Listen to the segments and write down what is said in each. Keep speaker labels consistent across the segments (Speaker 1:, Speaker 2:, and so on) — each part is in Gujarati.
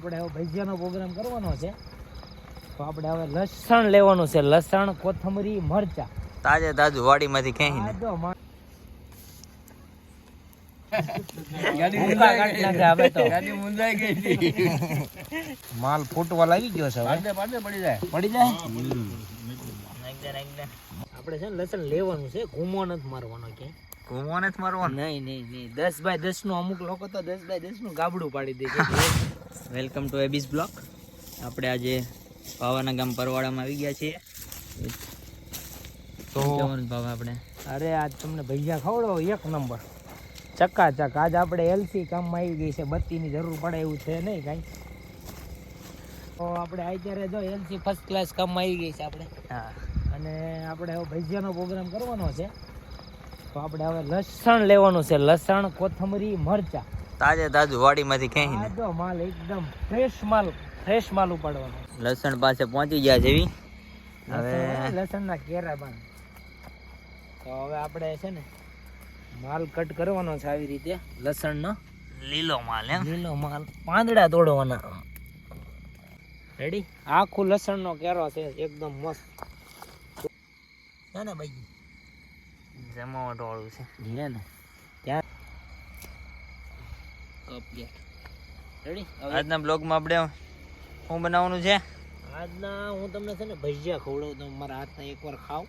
Speaker 1: આપણે હવે ભજીયાનો પ્રોગ્રામ કરવાનો છે. તો આપણે હવે લસણ લેવાનું છે. લસણ કોથમરી મરચા.
Speaker 2: તાજે તાજું વાડીમાંથી
Speaker 1: તો. માલ ફૂટવા લાગી ગયો છે. પડી જાય. આપણે છે ને લસણ લેવાનું છે. ઘૂમો નથી મારવાનો ક્યાંય.
Speaker 2: ઘૂમવાને જ મારવાનું?
Speaker 1: નહીં નહીં નહીં. દસ બાય દસનું અમુક લોકો તો દસ બાય દસનું ગાબડું પાડી દે છે.
Speaker 2: વેલકમ ટુ એબીસ બ્લોક આપણે આજે પાવાના ગામ પરવાડામાં આવી ગયા છીએ.
Speaker 1: તો
Speaker 2: ભાવ આપણે?
Speaker 1: અરે આજ તમને ભૈયા ખવડો એક નંબર. ચકાચક. આજ આપણે એલસી કામમાં આવી ગઈ છે. બત્તીની જરૂર પડે એવું છે નહીં કાંઈ. તો આપણે અત્યારે જો એલસી ફર્સ્ટ ક્લાસ કામમાં આવી ગઈ છે આપણે.
Speaker 2: હા.
Speaker 1: અને આપણે ભજીયાનો પ્રોગ્રામ કરવાનો છે. તો આપણે હવે લસણ લેવાનું છે. લસણ કોથમરી મરચા.
Speaker 2: તાજે તાજું વાડીમાંથી ખેંચીને
Speaker 1: આ માલ એકદમ ફ્રેશ માલ ફ્રેશ માલ ઉપાડવાનો.
Speaker 2: લસણ પાસે પહોંચી ગયા જેવી હવે
Speaker 1: લસણ લસણના કેરા પણ તો હવે આપણે છે ને માલ કટ કરવાનો છે આવી રીતે લસણનો.
Speaker 2: લીલો માલ એમ.
Speaker 1: લીલો માલ પાંદડા તોડવાના. રેડી આખું લસણનો કેરો છે એકદમ મસ્ત. છે ને ભાઈ?
Speaker 2: જમાવટ વાળું છે.
Speaker 1: લે ને. ત્યાં કપ રેડી
Speaker 2: આજના બ્લોગમાં આપણે શું બનાવવાનું છે?
Speaker 1: આજના હું તમને છે ને ભજીયા ખવડાવું તમે મારા હાથના એકવાર ખાવ.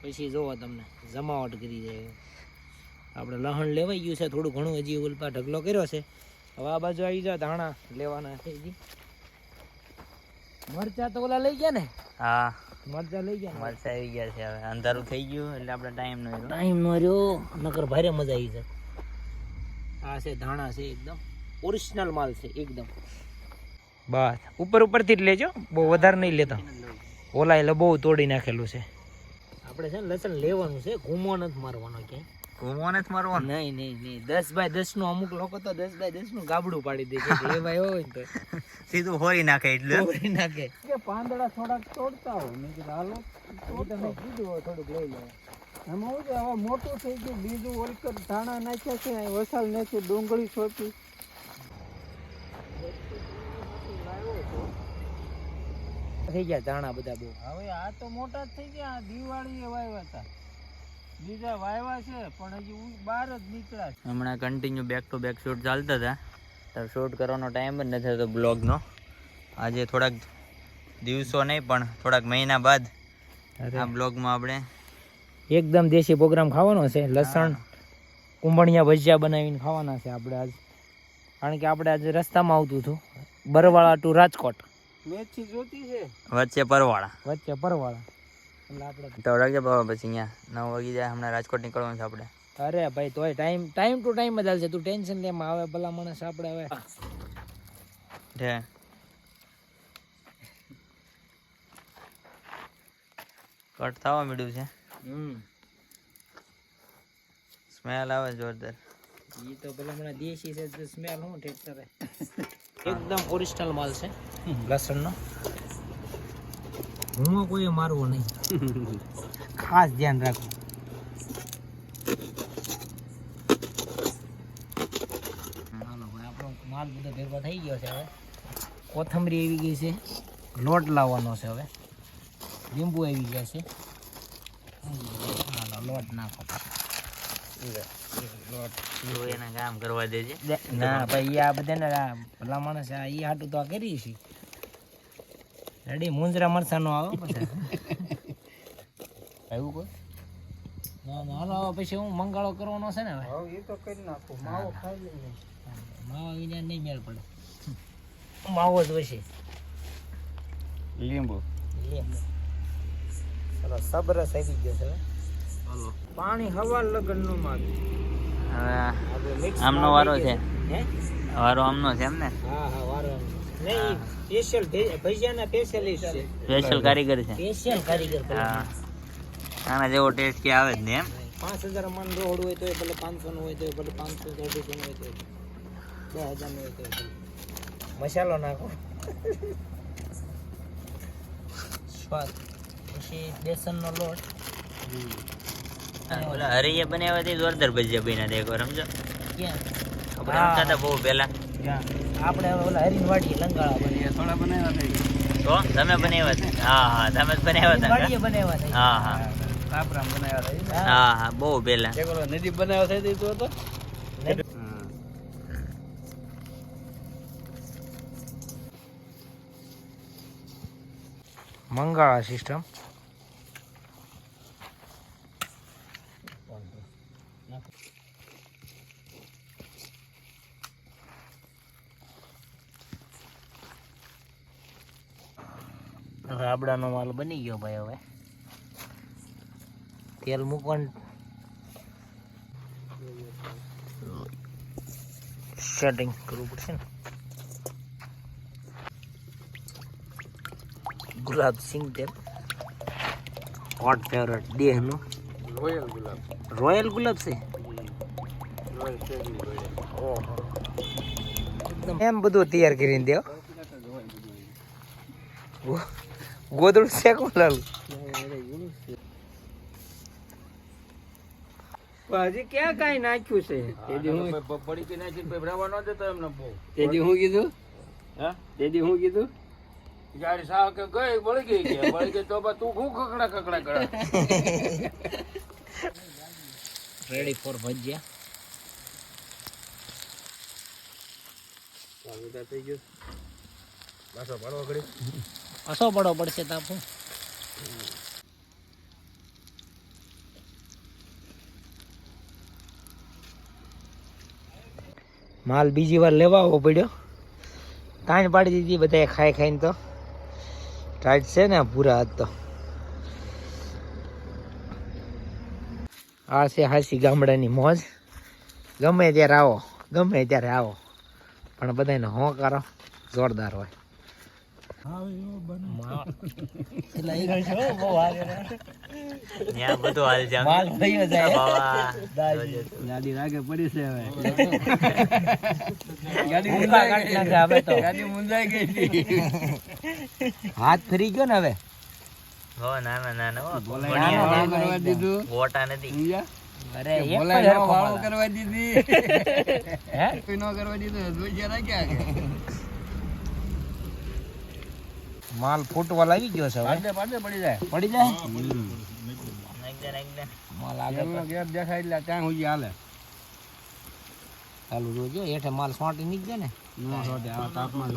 Speaker 1: પછી જોવો તમને જમાવટ કરી જાય આપણે લહણ લેવાઈ ગયું છે. થોડું ઘણું હજી ઉલપા ઢગલો કર્યો છે. હવે આ બાજુ આવી જાવ ધાણા લેવાના છે મરચા તો ઓલા લઈ ગયા ને?
Speaker 2: હા.
Speaker 1: મરચા લઈ ગયા
Speaker 2: મરચા આવી ગયા છે હવે. અંધારું થઈ ગયું એટલે આપણે ટાઈમ નો રહ્યો.
Speaker 1: ટાઈમ નો રહ્યો નકર ભારે મજા આવી જાય આ છે ધાણા છે એકદમ. ઓરિજિનલ માલ છે એકદમ. બસ. ઉપર ઉપરથી જ લેજો. બહુ વધારે નહીં લેતા. ઓલા એટલે બહુ તોડી નાખેલું છે. આપણે છે ને લસણ લેવાનું છે ઘૂમો નથી મારવાનો ક્યાંય.
Speaker 2: ઘૂમવાને જ મારવાનું.
Speaker 1: નહીં નહીં નહીં. દસ બાય દસનું અમુક લોકો તો દસ બાય દસનું ગાબડું પાડી દે છે. લેવા આવ્યો હોય તો.
Speaker 2: સીધું હોરી નાખે એટલે.
Speaker 1: હોરી નાખે. કે પાંદડા થોડાક તોડતા હોય. મેં કીધું હાલો તમે કીધું હોય થોડુંક લઈ લો.
Speaker 3: એમાં શું છે હવે મોટું થઈ ગયું. બીજું ઓલકર ધાણા નાખ્યા છે વસાલ નાખી ડુંગળી છોપી
Speaker 1: થઈ ગયા ધાણા બધા બહુ.
Speaker 3: હવે આ તો મોટા જ થઈ ગયા. દિવાળી એ વાવ્યા હતા. બીજા વાયવા છે પણ હજી બહાર જ નીકળ્યા છે.
Speaker 2: હમણાં continue back to back shoot ચાલતા હતા. તો શૂટ કરવાનો ટાઈમ જ નથી થતો બ્લોગનો આજે થોડાક દિવસો નહીં પણ થોડાક મહિના બાદ આ બ્લોગમાં આપણે
Speaker 1: એકદમ દેશી પ્રોગ્રામ ખાવાનો છે લસણ કુંભણિયા ભજીયા બનાવીને ખાવાના છે આપણે આજ. કારણ કે આપણે આજે રસ્તામાં આવતું હતું બરવાળા ટુ રાજકોટ.
Speaker 3: મેથી જોતી છે.
Speaker 2: વચ્ચે પરવાળા.
Speaker 1: વચ્ચે પરવાળા.
Speaker 2: રાખજે બાબા પછી અહીંયા નવ વાગી જાય હમણાં રાજકોટ નીકળવાનું છે આપણે.
Speaker 1: અરે ભાઈ તોય ટાઈમ ટાઈમ ટુ ટાઈમ જ હાલશે તું ટેન્શન લેમાં આવે ભલા માણસ આપણે હવે.
Speaker 2: ઢે. કટ થવા મળ્યું છે.
Speaker 1: હમ.
Speaker 2: સ્મેલ આવે જોરદાર.
Speaker 1: એ તો ભલા મને દેશી છે સ્મેલ હું ઠીક એકદમ ઓરિજિનલ માલ છે. લસણનો. હું કોઈ મારવો નહીં. ખાસ ધ્યાન રાખવું આપણો માલ બધો ભેગો થઈ ગયો છે હવે. કોથમરી આવી ગઈ છે. લોટ લાવવાનો છે હવે. લીંબુ આવી ગયા છે. લોટ નાખો. લોટ
Speaker 2: એના કામ કરવા દેજે.
Speaker 1: ના ભાઈ આ બધાને આ ભલા માણસ આ એ હાટું તો આ કરી છે રેડી મુંજરા મરસાનો આવો આવે પછી. એવું કોઈ? ના ના હાલો પછી હું મંગાળો કરવાનો છે ને હવે.
Speaker 3: હવે એ તો કરી નાખું. માવો ખાઈ
Speaker 1: માવા વિના નહીં મેળ પડે. માવો જ પછી
Speaker 2: લીંબુ.
Speaker 1: લીંબુ. ચલો સબરસ આવી ગયો છે હવે.
Speaker 2: હાલો.
Speaker 1: પાણી હવા લગનનું માલ.
Speaker 2: હવે આમનો વારો છે.
Speaker 1: હે
Speaker 2: વારો આમનો છે એમ ને?
Speaker 1: હા હા વારો નહીં સ્પેશિયલ ભજીયાના સ્પેશિયલિસ્ટ છે.
Speaker 2: સ્પેશિયલ કારીગર છે.
Speaker 1: સ્પેશિયલ કારીગર
Speaker 2: હા. આના જેવો ટેસ્ટ કે આવે જ ને એમ?
Speaker 1: પાંચ હજાર મન રોડ હોય તો ભલે પાંચસો નું હોય તો ભલે પાંચસો અઢીસો નું હોય તો બે હજારનું હોય તો મસાલો નાખો. સ્વાદ. પછી બેસન નો લોટ
Speaker 2: ઓલા હરિયા બનાવ્યા તે જોરદાર ભજીયા બન્યા હતા એકવાર સમજો.
Speaker 1: ક્યાં?
Speaker 2: આપણે બહુ પહેલા.
Speaker 1: આપણે હવે ઓલા હરીન વાડીએ લંગાળા બની
Speaker 3: થોડા બનાવ્યા
Speaker 2: તો? તમે બનાવ્યા છે? હા હા તમે જ બનાવ્યા હતા
Speaker 1: વાડીએ બનાવ્યા છે
Speaker 2: હા હા.
Speaker 3: કાપરા બનાવ્યા હતા
Speaker 2: હા હા બહુ પેલા
Speaker 3: એક ઓલો નદી બનાવ્યો થઈ તો હતો?
Speaker 1: મંગાળા સિસ્ટમ. રાબડાનો માલ બની ગયો ભાઈ હવે. તેલ મૂકવાનું. સેટિંગ કરવું પડશે ને. ગુલાબ સિંગ તેલ. હોટ ફેવરેટ દેહનું
Speaker 3: રોયલ ગુલાબ.
Speaker 1: રોયલ ગુલાબ છે? એમ બધું તૈયાર કરીને દેવો ગો- ગોદડું શેકું લાલું
Speaker 3: હજી ક્યાં કાંઈ નાખ્યું છે? તેદી હું
Speaker 4: પડી કે નાખીને પછી રહેવા ન દેતો એમને બહુ.
Speaker 3: તેદી હું કીધું?
Speaker 4: હા?
Speaker 3: તેદી હું કીધું?
Speaker 4: જયારે સાવ કે ગઈ બળી ગઈ કે? બળી ગઈ તો તું શું ખકડા ખકડા કરે?
Speaker 1: રેડી ફોર ભજીયા?
Speaker 3: થઈ ગયું.
Speaker 4: પાછો
Speaker 1: પડવો પડશે તાપો. માલ બીજી વાર લેવા આવવો પડ્યો. તાણ પાડી દીધી બધાએ ખાઈ ખાઈને તો. ટાઈટ છે ને પૂરા હાથ તો. આ છે હાસી ગામડાની મોજ. ગમે ત્યારે આવો, ગમે ત્યારે આવો. પણ બધાને હોંકારો. જોરદાર હોય. હાથ ફરી ગયો ને હવે
Speaker 2: હો ના ના ના ના.
Speaker 3: કરવા દીધું
Speaker 2: ગોટા નથી.
Speaker 3: કરવા દીધી
Speaker 1: હે
Speaker 3: કરવા દીધું ધ્વજા રાખ્યા કે
Speaker 1: માલ ફૂટવા લાગી ગયો છે હવે.
Speaker 3: પાડે જાય.
Speaker 1: પડી જાય. માલ આગળ
Speaker 3: ગેપ દેખાય એટલે ત્યાં સુધી હાલે.
Speaker 1: ચાલુ જોજો હેઠે માલ સોંટી નીકળે ને.
Speaker 3: નો આ તાપમાં